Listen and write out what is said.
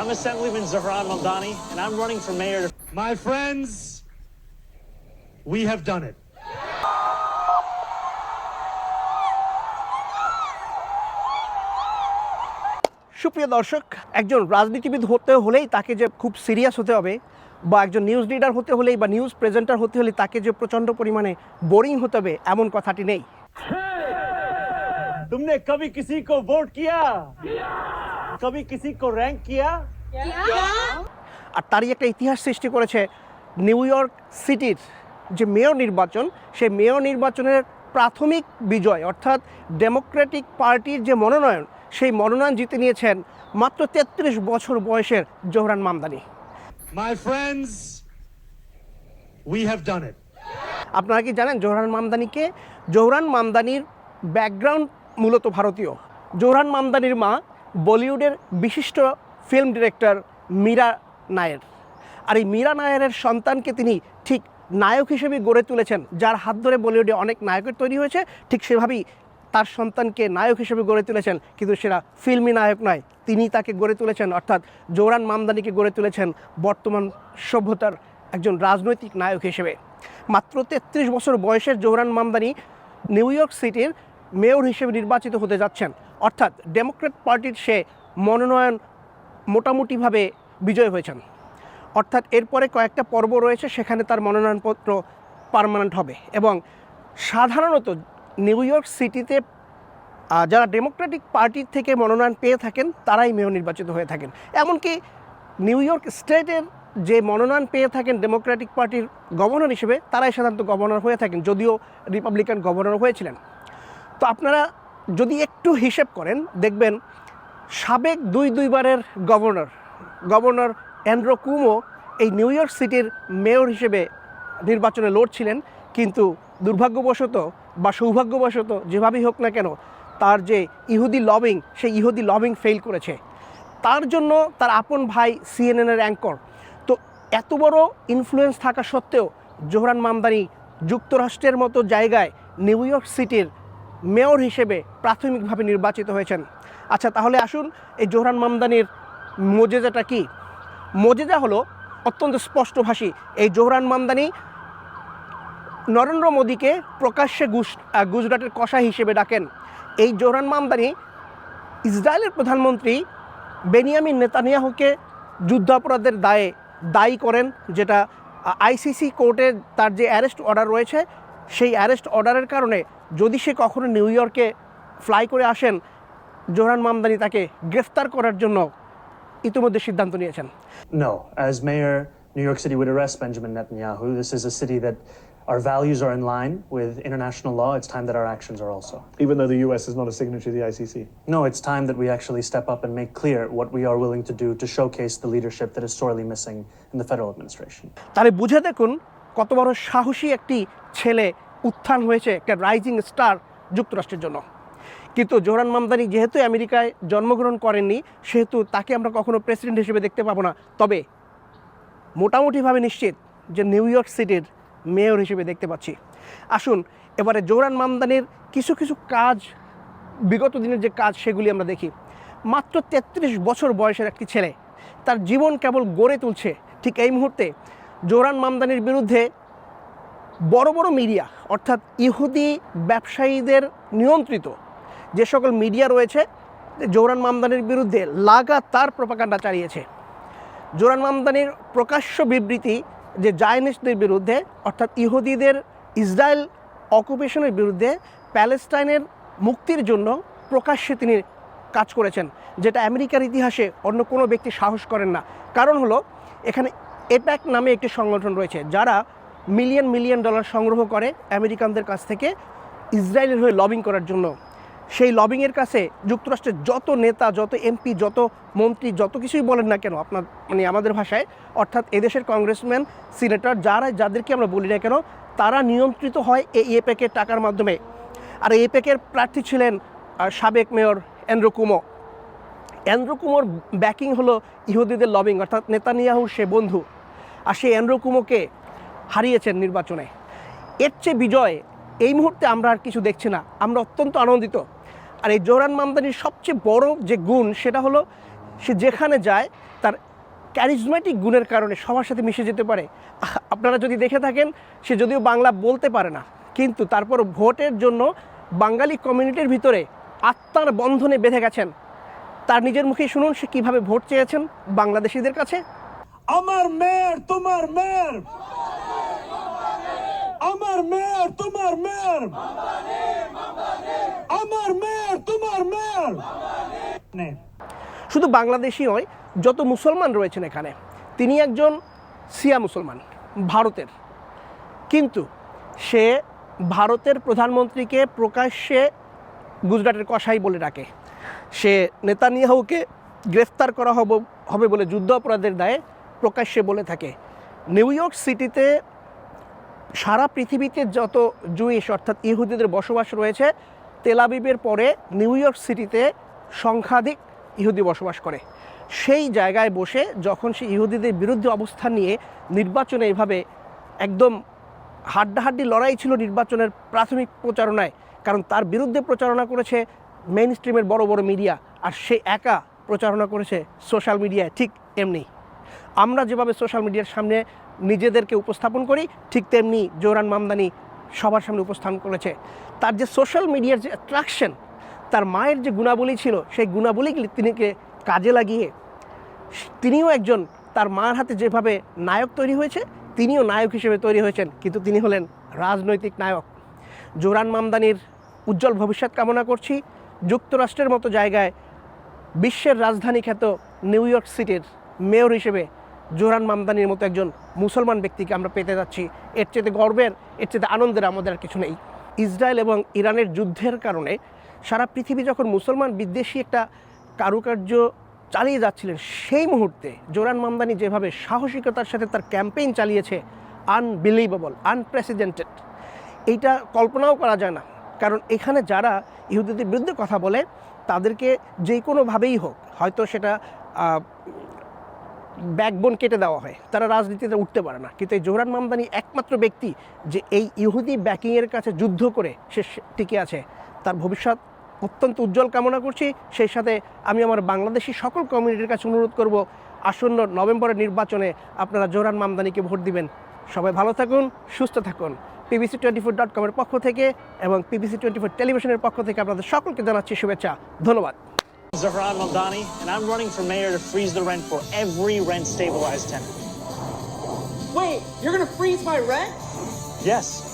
I'm Assemblyman Zahran Mamdani, and I'm running for mayor. My friends, we have done it. সুপ্রিয় দর্শক একজন রাজনীতিবিদ হতে হলেই তাকে যে খুব সিরিয়াস হতে হবে বা একজন নিউজ লিডার হতে হলেই বা নিউজ প্রেজেন্টার হতে হলে তাকে যে প্রচণ্ড পরিমাণে বোরিং হতে হবে এমন কথাটি নেই तुमने कभी किसी को वोट किया कभी किसी को रैंक किया আর তারই একটা ইতিহাস সৃষ্টি করেছে নিউ ইয়র্ক সিটির যে মেয়র নির্বাচন সেই মেয়র নির্বাচনের প্রাথমিক বিজয় অর্থাৎ ডেমোক্রেটিক পার্টির যে মনোনয়ন সেই মনোনয়ন জিতে নিয়েছেন মাত্র তেত্রিশ বছর বয়সের Zohran Mamdani My friends, we have done it. আপনারা কি জানেন জোহরান মামদানিকে জোহরান মামদানির ব্যাকগ্রাউন্ড মূলত ভারতীয় জোহরান মামদানির মা বলিউডের বিশিষ্ট ফিল্ম ডিরেক্টর মীরা নায়ের। আর এই মীরা নায়ারের সন্তানকে তিনি ঠিক নায়ক হিসেবে গড়ে তুলেছেন, যার হাত ধরে বলিউডে অনেক নায়কের তৈরি হয়েছে, ঠিক সেভাবেই তার সন্তানকে নায়ক হিসেবে গড়ে তুলেছেন, কিন্তু সেটা ফিল্মি নায়ক নয়, তিনি তাকে গড়ে তুলেছেন, অর্থাৎ জোহরান মামদানিকে গড়ে তুলেছেন বর্তমান সভ্যতার একজন রাজনৈতিক নায়ক হিসেবে। মাত্র তেত্রিশ বছর বয়সের জোহরান মামদানি নিউ ইয়র্ক সিটির মেয়র হিসেবে নির্বাচিত হতে যাচ্ছেন। অর্থাৎ ডেমোক্রেট পার্টির সে মনোনয়ন মোটামুটিভাবে বিজয় হয়েছেন। অর্থাৎ এরপরে কয়েকটা পর্ব রয়েছে, সেখানে তার মনোনয়নপত্র পার্মানেন্ট হবে এবং সাধারণত নিউ ইয়র্ক সিটিতে যারা ডেমোক্রেটিক পার্টির থেকে মনোনয়ন পেয়ে থাকেন, তারাই মেয়র নির্বাচিত হয়ে থাকেন। এমনকি নিউ ইয়র্ক স্টেটের যে মনোনয়ন পেয়ে থাকেন ডেমোক্রেটিক পার্টির গভর্নর হিসেবে, তারাই সাধারণত গভর্নর হয়ে থাকেন, যদিও রিপাবলিকান গভর্নর হয়েছিলেন। তো আপনারা যদি একটু হিসেব করেন, দেখবেন সাবেক দুই দুইবারের গভর্নর গভর্নর অ্যান্ড্রো কুমো এই নিউ ইয়র্ক সিটির মেয়র হিসেবে নির্বাচনে লড়ছিলেন, কিন্তু দুর্ভাগ্যবশত বা সৌভাগ্যবশত যেভাবেই হোক না কেন, তার যে ইহুদি লবিং, সেই ইহুদি লবিং ফেল করেছে। তার জন্য তার আপন ভাই সিএনএনের অ্যাঙ্কর তো এত বড় ইনফ্লুয়েন্স থাকা সত্ত্বেও জোহরান মামদানি যুক্তরাষ্ট্রের মতো জায়গায় নিউ ইয়র্ক সিটির মেয়র হিসেবে প্রাথমিকভাবে নির্বাচিত হয়েছেন। আচ্ছা তাহলে আসুন এই জোহরান মামদানির মোজেজাটা কি? মোজেজা হলো অত্যন্ত স্পষ্টভাষী। এই জোহরান মামদানি নরেন্দ্র মোদীকে প্রকাশ্যে গুজরাটের কষা হিসেবে ডাকেন। এই জোহরান মামদানি ইসরায়েলের প্রধানমন্ত্রী বেনিয়ামিন নেতানিয়াহুকে যুদ্ধাপরাধের দায়ে দায়ী করেন, যেটা আইসিসি কোর্টে তার যে অ্যারেস্ট অর্ডার রয়েছে, সেই অ্যারেস্ট অর্ডারের কারণে যদি সে কখনো নিউ ইয়র্কে ফ্লাই করে আসেন জোহরান মামদানি তাকে গ্রেফতার করার জন্য ইতিমধ্যে সিদ্ধান্ত নিয়েছেন No, as mayor, New York City would arrest Benjamin Netanyahu. This is a city that our values are in line with international law. It's time that our actions are also. even though the U.S. is not a signatory to the ICC. No, it's time that we actually step up and make clear what we are willing to do to showcase the leadership that is sorely missing in the federal administration. তাহলে বুঝে দেখুন কত বড় সাহসী একটি ছেলে উত্থান হয়েছে একটা রাইজিং স্টার যুক্তরাষ্ট্রের জন্য। কিন্তু জোহরান মামদানি যেহেতু আমেরিকায় জন্মগ্রহণ করেননি, সেহেতু তাকে আমরা কখনো প্রেসিডেন্ট হিসেবে দেখতে পাবো না। তবে মোটামুটিভাবে নিশ্চিত যে নিউ ইয়র্ক সিটির মেয়র হিসেবে দেখতে পাচ্ছি। আসুন, এবারে জোহরান মামদানির কিছু কিছু কাজ, বিগত দিনের যে কাজ সেগুলি আমরা দেখি। মাত্র তেত্রিশ বছর বয়সের একটি ছেলে, তার জীবন কেবল গড়ে তুলছে। ঠিক এই মুহূর্তে জোহরান মামদানির বিরুদ্ধে বড় বড় মিডিয়া অর্থাৎ ইহুদি ব্যবসায়ীদের নিয়ন্ত্রিত। যে সকল মিডিয়া রয়েছে জোরান মামদানির বিরুদ্ধে লাগাতার প্রপাকাণ্ডা চালিয়েছে। জোরান মামদানির প্রকাশ্য বিবৃতি যে জায়নিস্টদের বিরুদ্ধে, অর্থাৎ ইহুদিদের ইসরায়েল অকুপেশনের বিরুদ্ধে প্যালেস্টাইনের মুক্তির জন্য প্রকাশ্যে তিনি কাজ করেছেন, যেটা আমেরিকার ইতিহাসে অন্য কোনো ব্যক্তি সাহস করেন না। কারণ হলো, এখানে এপ্যাক নামে একটি সংগঠন রয়েছে, যারা মিলিয়ন মিলিয়ন ডলার সংগ্রহ করে আমেরিকানদের কাছ থেকে ইসরায়েলের হয়ে লবিং করার জন্য। সেই লবিংয়ের কাছে যুক্তরাষ্ট্রের যত নেতা, যত এমপি, যত মন্ত্রী, যত কিছুই বলেন না কেন আপনার মানে আমাদের ভাষায়, অর্থাৎ এদেশের কংগ্রেসম্যান, সিনেটর যারা যাদেরকে আমরা বলি না কেন, তারা নিয়ন্ত্রিত হয় এই এপেকের টাকার মাধ্যমে। আর এপেকের প্রার্থী ছিলেন সাবেক মেয়র এন্দ্র কুমো। কুমোর ব্যাকিং হলো ইহুদিদের লবিং, অর্থাৎ নেতানিয়াহু সে বন্ধু। আর সেই এন্দ্র কুমোকে হারিয়েছেন নির্বাচনে। এর চেয়ে বিজয় এই মুহূর্তে আমরা আর কিছু দেখছি না। আমরা অত্যন্ত আনন্দিত। আর এই জোহরান মামদানির সবচেয়ে বড় যে গুণ, সেটা হলো সে যেখানে যায়, তার ক্যারিজমেটিক গুণের কারণে সবার সাথে মিশে যেতে পারে। আপনারা যদি দেখে থাকেন, সে যদিও বাংলা বলতে পারে না, কিন্তু তারপর ভোটের জন্য বাঙালি কমিউনিটির ভিতরে আত্মার বন্ধনে বেঁধে গেছেন। তার নিজের মুখে শুনুন, সে কীভাবে ভোট চেয়েছেন বাংলাদেশিদের কাছে। আমার মেয়র তোমার মেয়র আমার মেয়র তোমার আমার মেয়র, তোমার শুধু বাংলাদেশি নয়, যত মুসলমান রয়েছেন এখানে, তিনি একজন সিয়া মুসলমান, ভারতের। কিন্তু সে ভারতের প্রধানমন্ত্রীকে প্রকাশ্যে গুজরাটের কসাই বলে ডাকে। সে নেতানিয়াহুকে গ্রেফতার করা হবে বলে যুদ্ধ অপরাধের দায়ে প্রকাশ্যে বলে থাকে। নিউ ইয়র্ক সিটিতে সারা পৃথিবীতে যত জুইশ অর্থাৎ ইহুদিদের বসবাস রয়েছে তেলাবিবের পরে নিউ ইয়র্ক সিটিতে সংখ্যাধিক ইহুদি বসবাস করে। সেই জায়গায় বসে যখন সে ইহুদিদের বিরুদ্ধে অবস্থান নিয়ে নির্বাচনে এভাবে একদম হাড্ডাহাড্ডি লড়াই ছিল নির্বাচনের প্রাথমিক প্রচারণায়, কারণ তার বিরুদ্ধে প্রচারণা করেছে মেইন স্ট্রিমের বড় বড় মিডিয়া আর সে একা প্রচারণা করেছে সোশ্যাল মিডিয়ায় ঠিক এমনি। আমরা যেভাবে সোশ্যাল মিডিয়ার সামনে নিজেদেরকে উপস্থাপন করি, ঠিক তেমনি জোরান মামদানি সবার সামনে উপস্থাপন করেছে। তার যে সোশ্যাল মিডিয়ার যে অ্যাট্রাকশন তার মায়ের যে গুণাবলী ছিল, সেই গুণাবলী তিনিকে কাজে লাগিয়ে, তিনিও একজন তার মার হাতে যেভাবে নায়ক তৈরি হয়েছে, তিনিও নায়ক হিসেবে তৈরি হয়েছেন, কিন্তু তিনি হলেন রাজনৈতিক নায়ক। জোরান মামদানির উজ্জ্বল ভবিষ্যৎ কামনা করছি। যুক্তরাষ্ট্রের মতো জায়গায় বিশ্বের রাজধানী খ্যাত নিউ ইয়র্ক সিটির মেয়র হিসেবে জোরান মামদানির মতো একজন মুসলমান ব্যক্তিকে আমরা পেতে যাচ্ছি। এর চেয়ে গর্বের, এর চেয়ে আনন্দের আমাদের আর কিছু নেই। ইসরায়েল এবং ইরানের যুদ্ধের কারণে সারা পৃথিবী যখন মুসলমান বিদ্বেষী একটা কারুকার্য চালিয়ে যাচ্ছিলেন, সেই মুহূর্তে জোরান মামদানি যেভাবে সাহসিকতার সাথে তার ক্যাম্পেইন চালিয়েছে আনবিলিভেবল আনপ্রেসিডেন্টেড এইটা কল্পনাও করা যায় না। কারণ এখানে যারা ইহুদিদের বিরুদ্ধে কথা বলে, তাদেরকে যে কোনোভাবেই হোক, হয়তো সেটা ব্যাকবোন কেটে দেওয়া হয়। তারা রাজনীতিতে উঠতে পারে না। কিন্তু এই জোহরান মামদানি একমাত্র ব্যক্তি যে এই ইহুদি ব্যাকিংয়ের কাছে যুদ্ধ করে সে টিকে আছে। তার ভবিষ্যৎ অত্যন্ত উজ্জ্বল কামনা করছি। সেই সাথে আমি আমার বাংলাদেশি সকল কমিউনিটির কাছে অনুরোধ করব, আসন্ন নভেম্বরের নির্বাচনে আপনারা জোহরান মামদানিকে ভোট দিবেন। সবাই ভালো থাকুন, সুস্থ থাকুন। পিবিসি টোয়েন্টি ফোর ডট কমের পক্ষ থেকে এবং পিবিসি টোয়েন্টি ফোর টেলিভিশনের পক্ষ থেকে আপনাদের সকলকে জানাচ্ছি শুভেচ্ছা। ধন্যবাদ। Zahran Maldani, and I'm running for mayor to freeze the rent for every rent stabilized tenant. Wait, you're gonna freeze my rent? Yes,